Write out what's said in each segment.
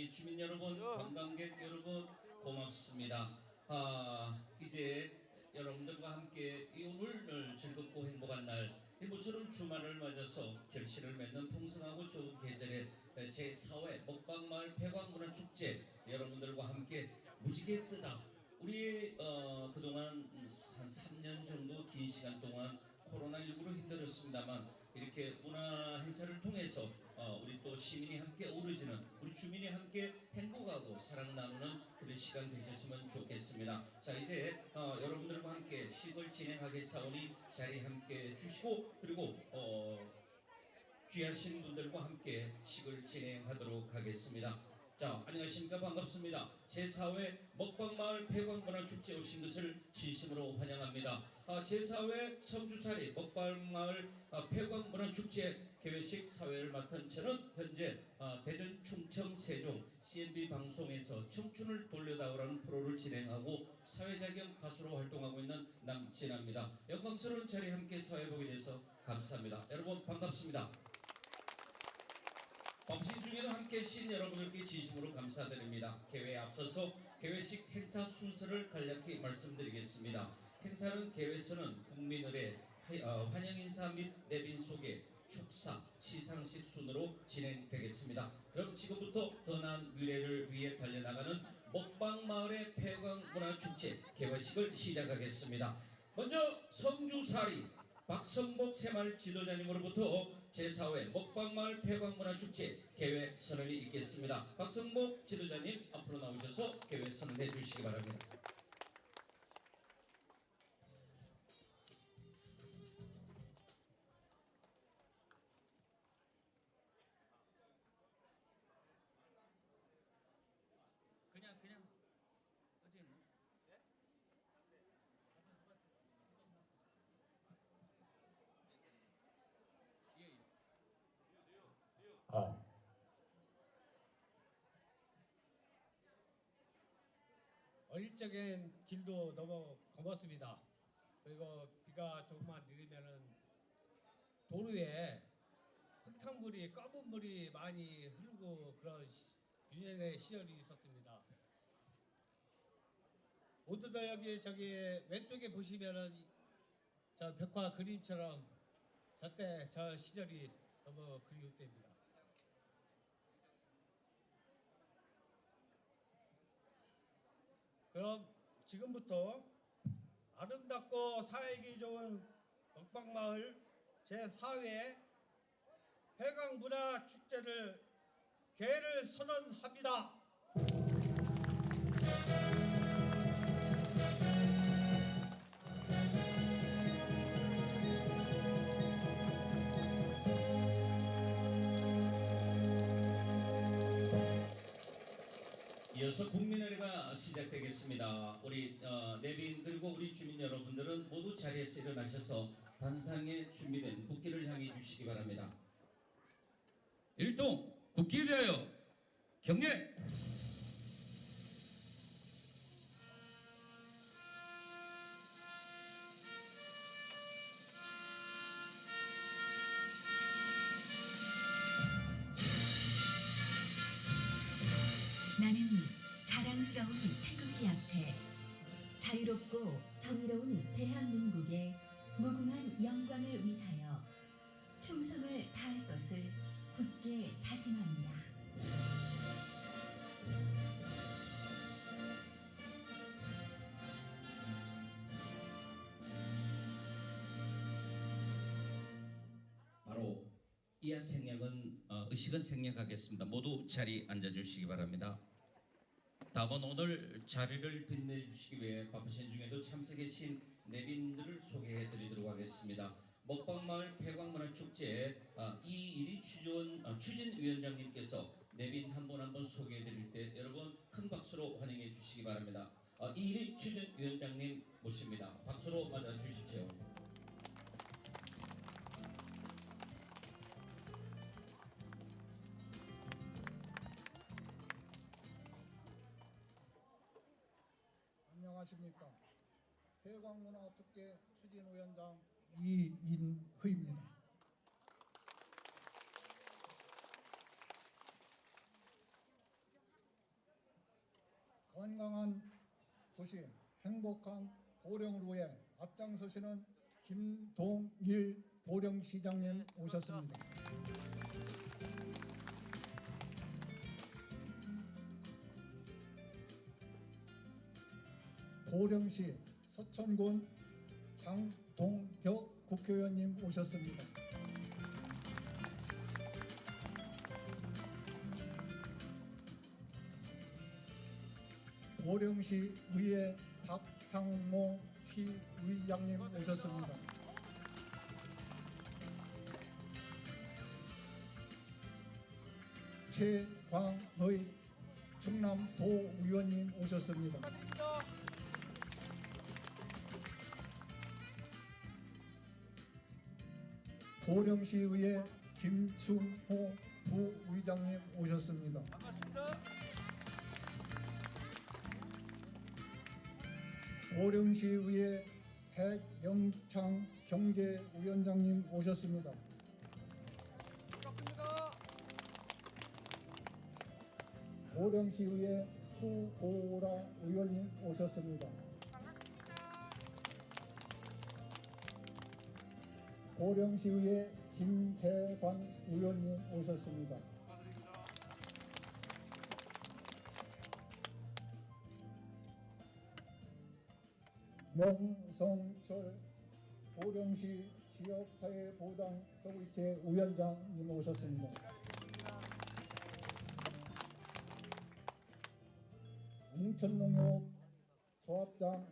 우리 주민 여러분, 관광객 여러분 고맙습니다. 아 이제 여러분들과 함께 이 오늘 즐겁고 행복한 날 이 모처럼 주말을 맞아서 결실을 맺는 풍성하고 좋은 계절에 제 4회 먹방마을 폐광문화축제 여러분들과 함께 무지개 뜨다 우리 어, 그동안 한 3년 정도 긴 시간 동안 코로나19로 힘들었습니다만 이렇게 문화 행사를 통해서 어, 우리 또 시민이 함께 어우러지는 우리 주민이 함께 행복하고 사랑 나누는 그런 시간 되셨으면 좋겠습니다. 자 이제 어, 여러분들과 함께 시골 진행하겠사오니 자리에 함께 주시고 그리고 어, 귀하신 분들과 함께 식을 진행하도록 하겠습니다. 자, 안녕하십니까. 반갑습니다. 제4회 먹방마을 폐광문화축제 오신 것을 진심으로 환영합니다. 아, 제4회 성주살이 먹방마을 아, 폐광문화축제 개회식 사회를 맡은 저는 현재 아, 대전 충청 세종 CNB 방송에서 청춘을 돌려다오라는 프로를 진행하고 사회자경 가수로 활동하고 있는 남진아입니다. 영광스러운 자리에 함께 사회 보게 돼서 감사합니다. 여러분 반갑습니다. 법신 중에도 함께 해주신 여러분들께 진심으로 감사드립니다. 개회에 앞서서 개회식 행사 순서를 간략히 말씀드리겠습니다. 행사는 개회서는 국민을의 하- 어, 환영 인사 및 내빈 소개, 축사, 시상식 순으로 진행되겠습니다. 그럼 지금부터 더 나은 미래를 위해 달려나가는 먹방마을의 폐광문화축제 개회식을 시작하겠습니다. 먼저 성주사리 박성복 새마을 지도자님으로부터 제4회 먹방마을 폐광문화축제 계획 선언이 있겠습니다. 박성복 지도자님 앞으로 나오셔서 계획 선언해 주시기 바랍니다. 적엔 길도 너무 고맙습니다. 그리고 비가 조금만 내리면은 도로에 흙탕물이 검은 물이 많이 흐르고 그런 시- 유년의 시절이 있었습니다. 모두 다 여기 저기 왼쪽에 보시면은 저 벽화 그림처럼 저때 저 시절이 너무 그리울 때입니다. 그럼 지금부터 아름답고 살기 좋은 먹방마을 제4회 해강문화 축제를 개를 선언합니다. 이어서 국민의례가 시작되겠습니다. 우리 어, 그리고 우리 주민 여러분들은 모두 자리에서 일어나셔서 단상에 준비된 국기를 향해 주시기 바랍니다. 일동 국기에 대하여 경례. 나는 자랑스러운 태극기 앞에 자유롭고 정의로운 대한민국의 무궁한 영광을 위하여 충성을 다할 것을 굳게 다짐합니다. 바로 이하 생략은 어, 의식은 생략하겠습니다. 모두 자리 앉아주시기 바랍니다. 다음은 오늘 자리를 빛내주시기 위해 바쁘신 중에도 참석해주신 내빈들을 소개해드리도록 하겠습니다. 먹방마을 폐광문화축제 아, 이 일이 추진, 아, 추진위원장님께서 내빈 한 분 한 분 소개해드릴 때 여러분 큰 박수로 환영해 주시기 바랍니다. 아, 이 일이 추진위원장님 모십니다. 박수로 맞아주십시오. 안녕하십니까. 대광문화축제 추진위원장 이인hu입니다. 건강한 도시, 행복한 보령을 위해 앞장서시는 김동일 보령시장님 오셨습니다. 보령시 서천군 장동혁 국회의원님 오셨습니다. 보령시 의회 박상모 시의장님 오셨습니다. 최광의 충남도 의원님 오셨습니다. 보령시의회 김충호 부의장님 오셨습니다. 보령시의회 백영창 경제위원장님 오셨습니다. 보령시의회 추고라 의원님 오셨습니다. 보령시의회 김재관 의원님 오셨습니다. 명성철 보령시 지역사회보장 협의체 위원장님 오셨습니다. 웅천농협 조합장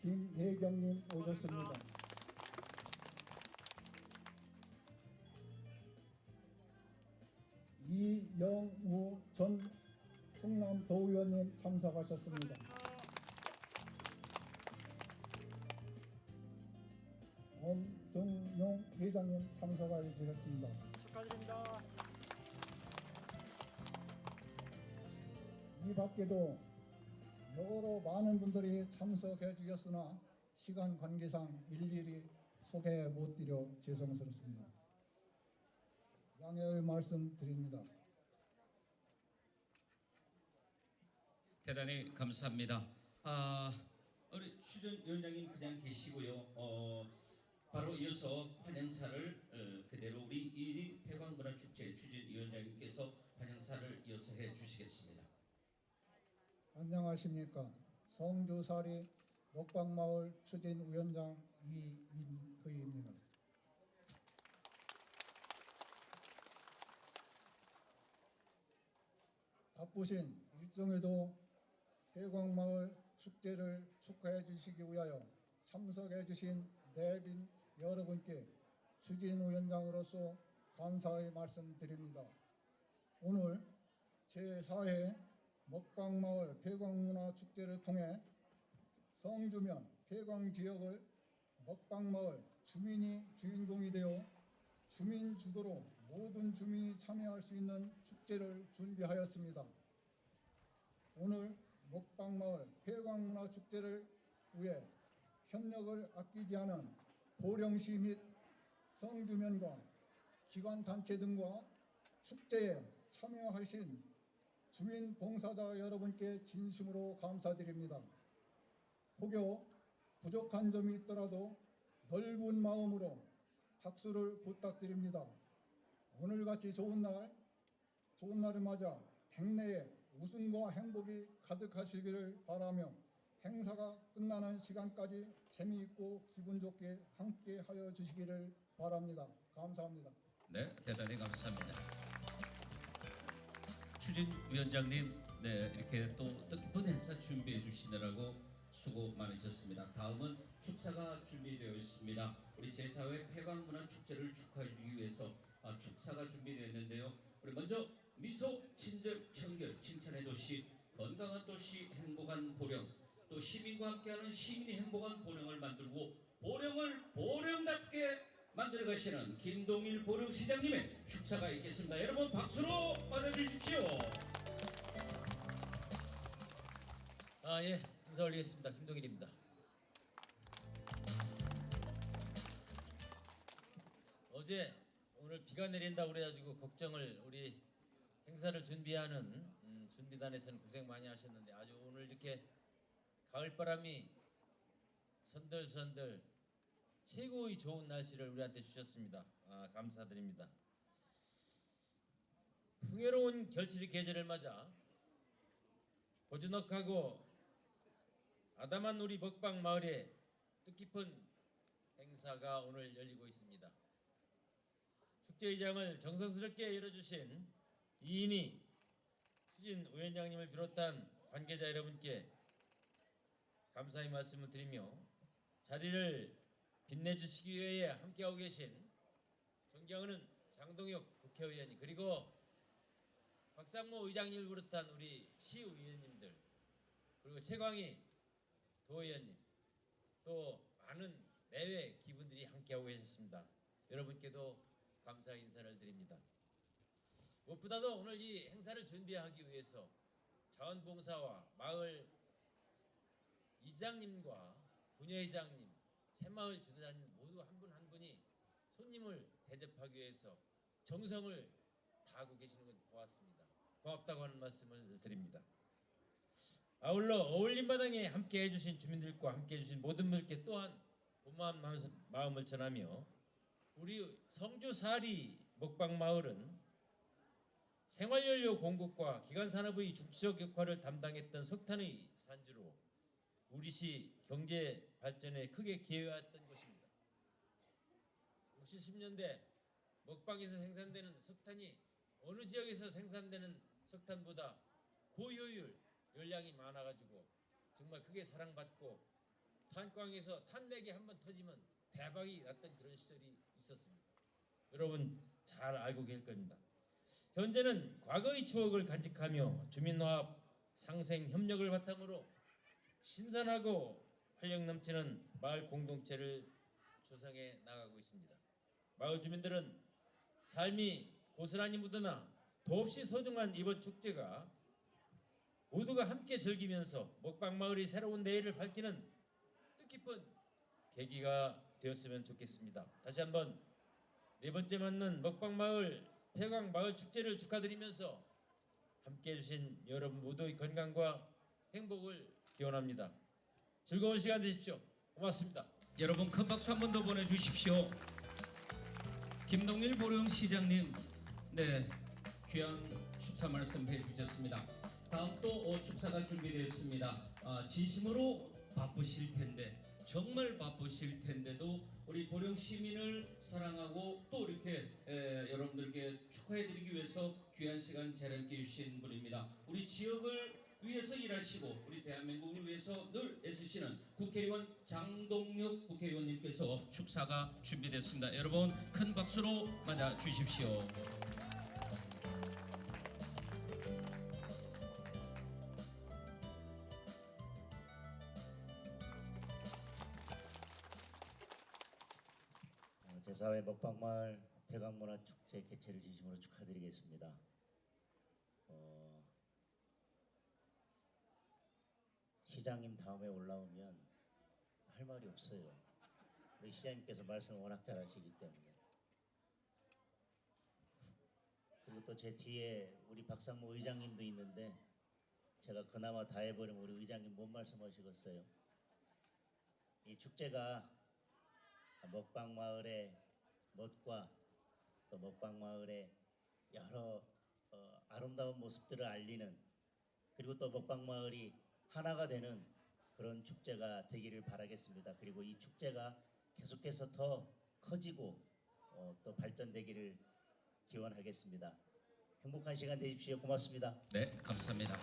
김혜경님 오셨습니다. 이영우 전 충남도 의원님 참석하셨습니다. 엄승용 회장님 참석해 주셨습니다. 축하드립니다. 이 밖에도 여러 많은 분들이 참석해 주셨으나 시간 관계상 일일이 소개 못 드려 죄송스럽습니다. 양해의 말씀 드립니다. 대단히 감사합니다. 아, 우리 추전 위원장님 그냥 계시고요. 어, 바로 이어서 환영사를 어, 그대로 우리 이리 폐광문화축제 추진위원장님께서 환영사를 이어서 해 주시겠습니다. 안녕하십니까. 성주사리 먹방마을 추진위원장 이인의입니다. 바쁘신 일정에도 대광마을 축제를 축하해 주시기 위하여 참석해 주신 내빈 여러분께 추진위원장으로서 감사의 말씀드립니다. 오늘 제4회 먹방마을 폐광문화 축제를 통해 성주면 폐광 지역을 먹방마을 주민이 주인공이 되어 주민 주도로 모든 주민이 참여할 수 있는 축제를 준비하였습니다. 오늘 먹방마을 폐광문화 축제를 위해 협력을 아끼지 않은 보령시 및 성주면과 기관 단체 등과 축제에 참여하신 주민 봉사자 여러분께 진심으로 감사드립니다. 혹여 부족한 점이 있더라도 넓은 마음으로 박수를 부탁드립니다. 오늘같이 좋은 날, 좋은 날을 맞아 백내에 웃음과 행복이 가득하시기를 바라며 행사가 끝나는 시간까지 재미있고 기분 좋게 함께 하여 주시기를 바랍니다. 감사합니다. 네, 대단히 감사합니다. 추진위원장님, 네 이렇게 또 뜻깊은 행사 준비해 주시느라고 수고 많으셨습니다. 다음은 축사가 준비되어 있습니다. 우리 제4회 폐광문화 축제를 축하해 주기 위해서 아, 축사가 준비되어 있는데요. 우리 먼저 미소, 친절, 청결, 칭찬의 도시, 건강한 도시, 행복한 보령, 또 시민과 함께하는 시민이 행복한 보령을 만들고 보령을 보령답게 만들어 가시는 김동일 보령시장님의 축사가 있겠습니다. 여러분 박수로 맞아주십시오. 아, 예. 인사 올리겠습니다. 김동일입니다. 어제 오늘 비가 내린다고 그래가지고 걱정을 우리 행사를 준비하는 음, 준비단에서는 고생 많이 하셨는데 아주 오늘 이렇게 가을바람이 선들선들 최고의 좋은 날씨를 우리한테 주셨습니다. 아, 감사드립니다. 풍요로운 결실의 계절을 맞아 고즈넉하고 아담한 우리 먹방 마을에 뜻깊은 행사가 오늘 열리고 있습니다. 축제의장을 정성스럽게 열어주신 이인희 수진 위원장님을 비롯한 관계자 여러분께 감사의 말씀을 드리며 자리를 빛내주시기 위해 함께하고 계신 존경하는 장동혁 국회의원님 그리고 박상모 의장님을 비롯한 우리 시의원님들 그리고 최광희 도의원님 또 많은 내외 기분들이 함께하고 계셨습니다. 여러분께도 감사 인사를 드립니다. 무엇보다도 오늘 이 행사를 준비하기 위해서 자원봉사와 마을 이장님과 분여회장님, 새마을 지도자님 모두 한분한 분이 손님을 대접하기 위해서 정성을 다하고 계시는 건 보았습니다. 고맙다고 하는 말씀을 드립니다. 아울러 어울림 마당에 함께 해주신 주민들과 함께 해주신 모든 분들께 또한 고마운 마음- 마음을 전하며 우리 성주 사리 먹방 마을은 생활연료 공급과 기간산업의 중추적 역할을 담당했던 석탄의 산지로 우리시 경제 발전에 크게 기여했던 곳입니다. 60, 10년대 먹방에서 생산되는 석탄이 어느 지역에서 생산되는 석탄보다 고효율 열량이 많아가지고 정말 크게 사랑받고 탄광에서 탄맥이 한번 터지면 대박이 났던 그런 시절이 있었습니다. 여러분 잘 알고 계실 겁니다. 현재는 과거의 추억을 간직하며 주민화합 상생 협력을 바탕으로 신선하고 활력 넘치는 마을 공동체를 조성해 나가고 있습니다. 마을 주민들은 삶이 고스란히 묻어나 더없이 소중한 이번 축제가 모두가 함께 즐기면서 먹방 마을의 새로운 내일을 밝히는 뜻깊은 계기가 되었으면 좋겠습니다. 다시 한번 네 번째 맞는 먹방 마을 폐광 마을 축제를 축하드리면서 함께 해주신 여러분 모두의 건강과 행복을 기원합니다. 즐거운 시간 되십시오. 고맙습니다. 여러분 큰 박수 한 번 더 보내주십시오. 김동일 보령 시장님, 네 귀한 축사 말씀 해 주셨습니다. 다음 또 어, 축사가 준비되었습니다. 아, 진심으로 바쁘실 텐데 정말 바쁘실 텐데도 우리 보령 시민을 사랑하고 또 이렇게 에, 여러분들께 축하해드리기 위해서 귀한 시간 자리함께 주신 분입니다. 우리 지역을 위해서 일하시고 우리 대한민국을 위해서 늘 애쓰시는 국회의원 장동혁 국회의원님께서 축사가 준비됐습니다. 여러분 큰 박수로 맞아 주십시오. 사회 먹방마을 폐광문화축제 개최를 진심으로 축하드리겠습니다. 어, 시장님 다음에 올라오면 할 말이 없어요. 우리 시장님께서 말씀을 워낙 잘하시기 때문에. 그리고 또 제 뒤에 우리 박상무 의장님도 있는데 제가 그나마 다 해버리면 우리 의장님 뭔 말씀하시겠어요? 이 축제가 먹방 마을의 멋과 또 먹방 마을의 여러 어, 아름다운 모습들을 알리는 그리고 또 먹방 마을이 하나가 되는 그런 축제가 되기를 바라겠습니다. 그리고 이 축제가 계속해서 더 커지고 어, 또 발전되기를 기원하겠습니다. 행복한 시간 되십시오. 고맙습니다. 네, 감사합니다.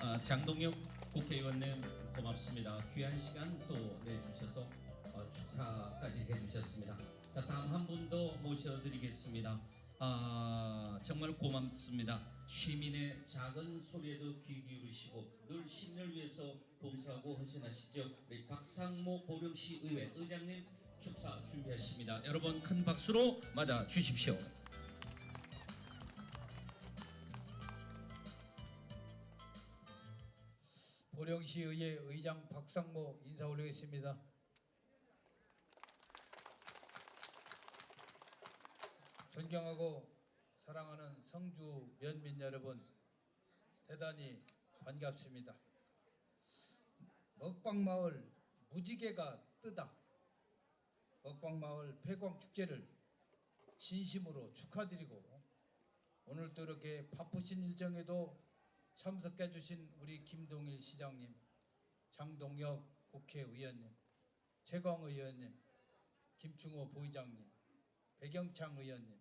아, 장동혁 국회의원님 고맙습니다. 귀한 시간 또 내주셔서 어, 축사까지 해주셨습니다. 자, 다음 한 분 더 모셔드리겠습니다. 아, 정말 고맙습니다. 시민의 작은 소리에도 귀 기울이시고 늘 시민을 위해서 봉사하고 헌신하시죠. 우리 박상모 보령시 의회 의장님 축사 준비하십니다. 여러분 큰 박수로 맞아 주십시오. 보령시 의회 의장 박상모 인사 올리겠습니다. 존경하고 사랑하는 성주 면민 여러분 대단히 반갑습니다. 먹방마을 무지개가 뜨다 먹방마을 폐광축제를 진심으로 축하드리고 오늘 또 이렇게 바쁘신 일정에도 참석해 주신 우리 김동일 시장님, 장동혁 국회의원님, 최광 의원님, 김충호 부의장님, 백영창 의원님,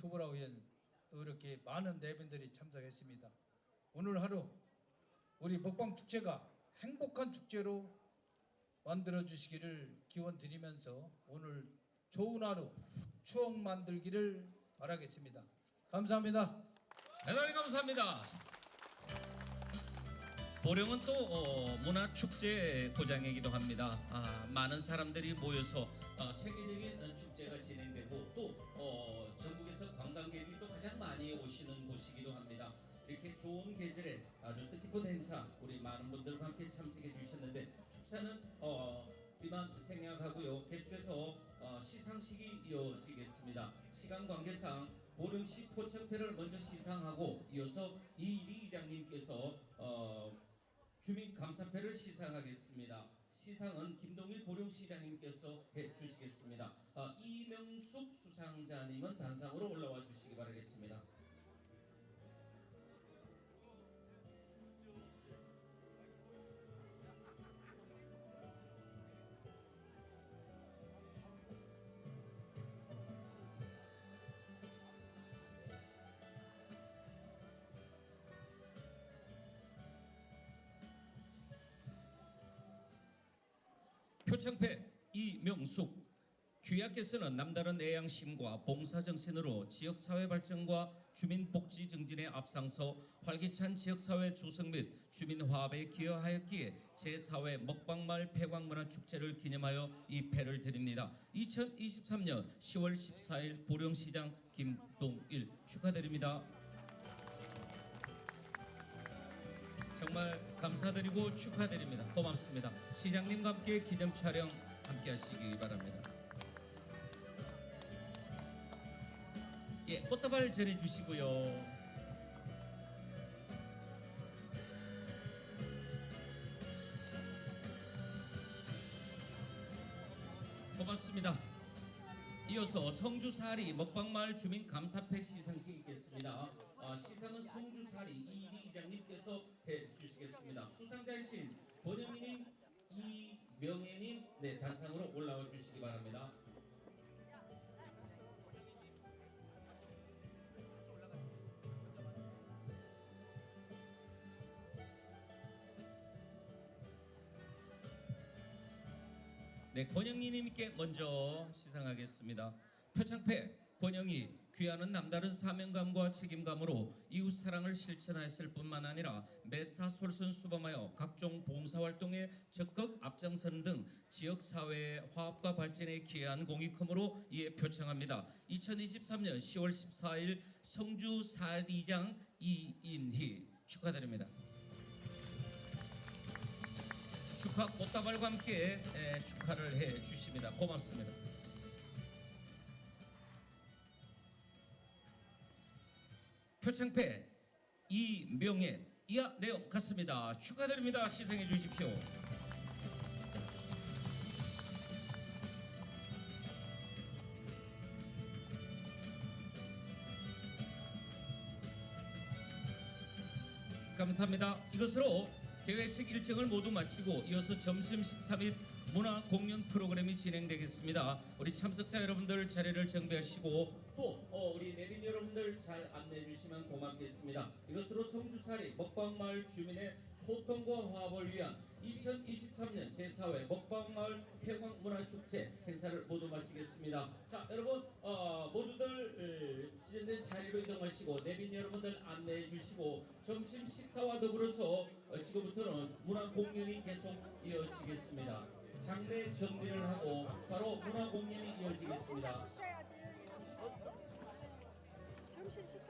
초보라 의원 또 이렇게 많은 내빈들이 참석했습니다. 오늘 하루 우리 먹방 축제가 행복한 축제로 만들어 주시기를 기원 드리면서 오늘 좋은 하루 추억 만들기를 바라겠습니다. 감사합니다. 대단히 감사합니다. 보령은 또 어, 문화축제 고장이기도 합니다. 아, 많은 사람들이 모여서 어, 세계적인 어, 축제가 또 좋은 계절에 아주 뜻깊은 행사 우리 많은 분들과 함께 참석해 주셨는데 축사는 어, 이만 생략하고요. 계속해서 어, 시상식이 이어지겠습니다. 시간 관계상 보령시 포천패를 먼저 시상하고 이어서 이리 이장님께서 어, 주민 감사패를 시상하겠습니다. 시상은 김동일 보령시장님께서 해주시겠습니다. 어, 이명숙 수상자님은 단상으로 올라와 주시기 바라겠습니다. 표창패 이명숙 귀하께서는 남다른 애양심과 봉사정신으로 지역사회 발전과 주민복지 증진에 앞장서 활기찬 지역사회 조성 및 주민화합에 기여하였기에 제4회 먹방말 폐광문화축제를 기념하여 이 패를 드립니다. 2023년 10월 14일 보령시장 김동일 축하드립니다. 정말 감사드리고 축하드립니다. 고맙습니다. 시장님과 함께 기념 촬영 함께 하시기 바랍니다. 예, 꽃다발 전해 주시고요. 고맙습니다. 이어서 성주사리 먹방마을 주민 감사패 시상식 있겠습니다. 아, 시상은 성주사리 이리 이장님께서 네, 권영희님께 먼저 시상하겠습니다. 표창패 권영희 귀하는 남다른 사명감과 책임감으로 이웃 사랑을 실천하였을 뿐만 아니라 매사 솔선 수범하여 각종 봉사활동에 적극 앞장서는 등 지역 사회의 화합과 발전에 기여한 크므로 이에 표창합니다. 2023년 10월 14일 성주 사리장 이인희 축하드립니다. 축하 꽃다발과 함께 에, 축하를 해 주십니다. 고맙습니다. 표창패 이명예 이하 내용 같습니다. 축하드립니다. 시상해 주십시오. 감사합니다. 이것으로 개회식 일정을 모두 마치고 이어서 점심 식사 및 문화 공연 프로그램이 진행되겠습니다. 우리 참석자 여러분들 자리를 정비하시고 또 어, 우리 내빈 여러분들 잘 안내해 주시면 고맙겠습니다. 이것으로 성주사리 먹방마을 주민의 소통과 화합을 위한 2023년 제4회 먹방마을 폐광문화축제 행사를 모두 마치겠습니다. 자 여러분 어, 모두들 어, 지정된 자리로 이동하시고 내빈 여러분들 안내해 주시고 점심 식사와 더불어서 어, 지금부터는 문화 공연이 계속 이어지겠습니다. 장례 정리를 하고 바로 문화 공연이 이어지겠습니다. 점심 식사